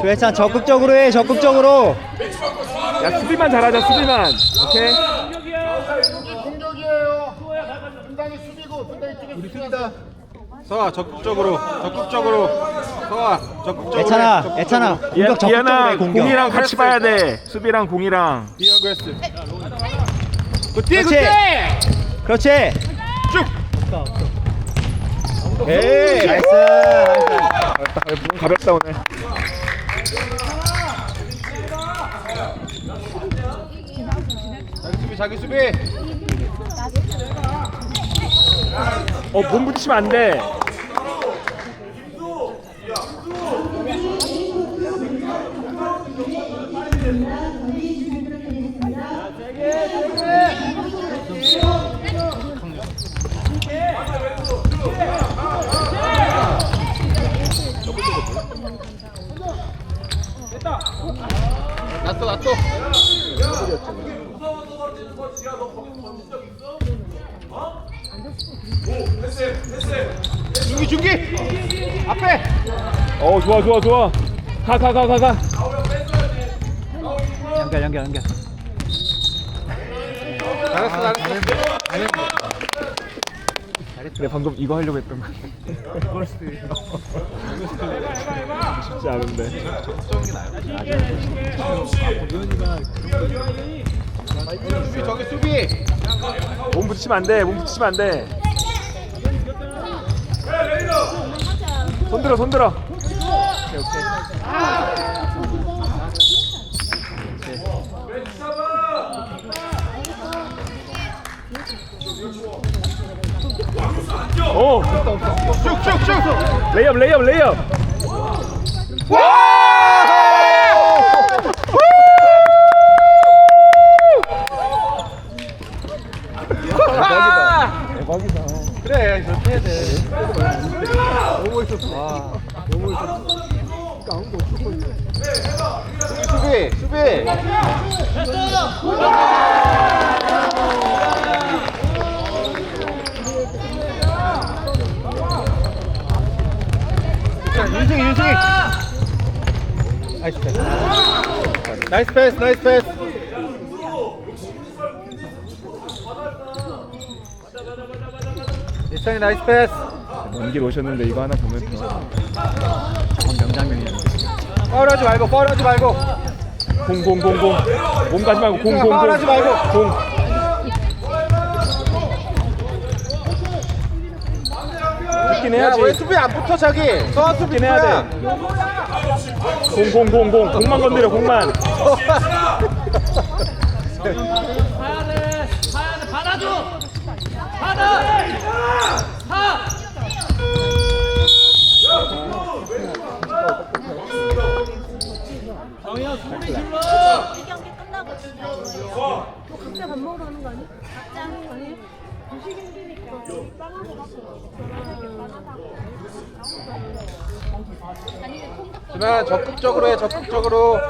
조혜찬 적극적으로 해 적극적으로. 야 수비만 잘하자 수비만. 오케이? 우리 수비다. 서아 적극적으로 적극적으로. 서아 적극적으로 애찬아. 애찬아 공격 적극적으로 공격. 공이랑 같이 봐야 돼. 수비랑 공이랑. 그렇지. 그렇지. 쭉. 오케이 나이스. 몸 가볍다 오늘 자기 수비 자기 수비. 어 몸 부딪히면 안돼 중기 중기. 앞에. 어 좋아 좋아 좋아 가 가 가 가가 연결 연결 연결 잘했어 잘했어. 내가 방금 이거 하려고 했던 거 쉽지 않은데 수비 저기 수비. 몸 부딪히면 안돼 몸 부딪히면 안돼 손 들어 손 들어. 오케이 오케이. 오. 쭉쭉쭉. 레이업 레이업 레이업 그래 저렇게 해야 돼. 너무 멋있었어. 너무 멋있었어. 수비 수비. 자, 윤승이 윤승이. 나이스 패스. 나이스 패스 나이스 패스. 일상이 나이스 패스. 연길 오셨는데 이거 하나 보면 또 저건 명장면이었는데 파울하지 말고 파울하지 말고. 공공공공. 몸 가지 말고 일상아, 파울하지 공공공 말고. 공. 붙긴 야, 해야지. 왜 수비 안 붙어 자기? 서아 수비 붙긴 해야 돼. 공공공공. 공만 건드려 공만 이 경기 끝나고 진짜 뭐 각자 밥 먹으러 가는 거 아니? 각자 아니? 두시 경기니까 빵하고 먹고 준아 적극적으로 해 적극적으로.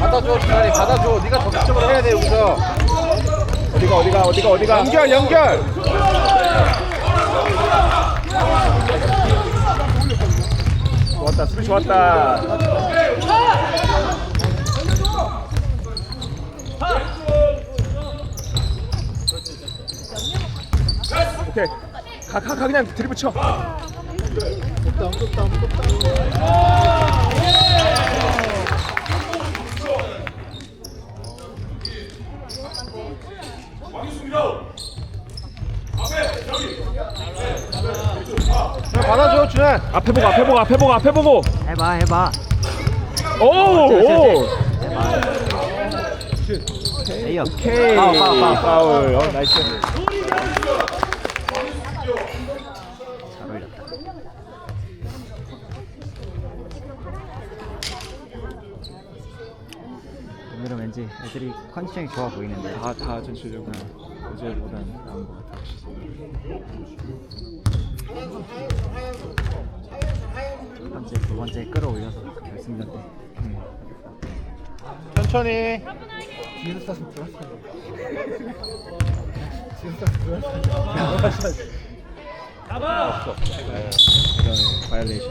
받아줘 준아리 받아줘. 네가 적극적으로 해야 돼 여기서. 어디가 어디가 어디가 어디가 연결 연결. 수비 좋았다 오케이 가 가 가 그냥 드리블 쳐 준아 받아줘 준아. 앞에 보고 앞에 보고 앞에 보고 앞에 보고. 해봐 해봐. 오오 레이업 오케이. 파울 파울 파울. 파울. 어 나이스. 잘 올렸다. 오늘은 왠지 애들이 컨디션이 좋아 보이는데. 다다 전체적으로 어제보단 나은 것 같아 첫 번째 두 번째 끌어올려서 결승전 때 음. 천천히. 뒤에서 쐈으면 좋았어 이런 바이올레이션.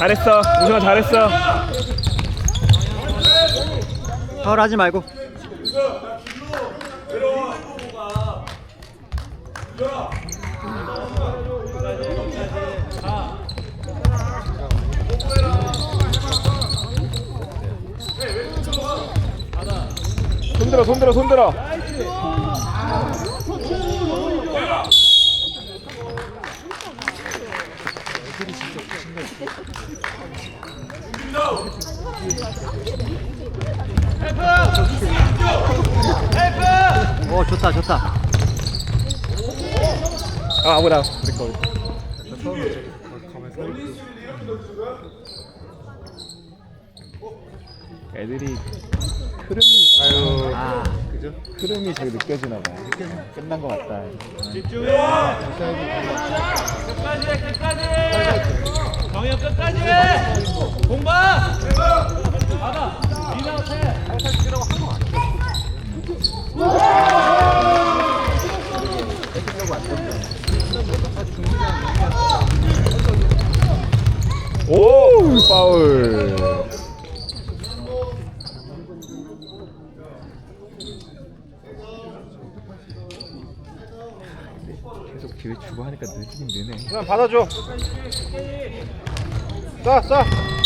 잘했어. 우승아 잘했어. 파울하지 말고 손들어 손들어 손들어. 오 좋다 좋다 아 아무나 우리 거. 애들이 흐름이 아유 아 그죠? 흐름이 저기 느껴지나 봐. 끝난 것 같다. 정혁 끝까지 해! 공봐! 받아! 리나웃해! 계속 기회 주고 하니까 늦긴 느네. 그냥 받아줘 쏴 쏴.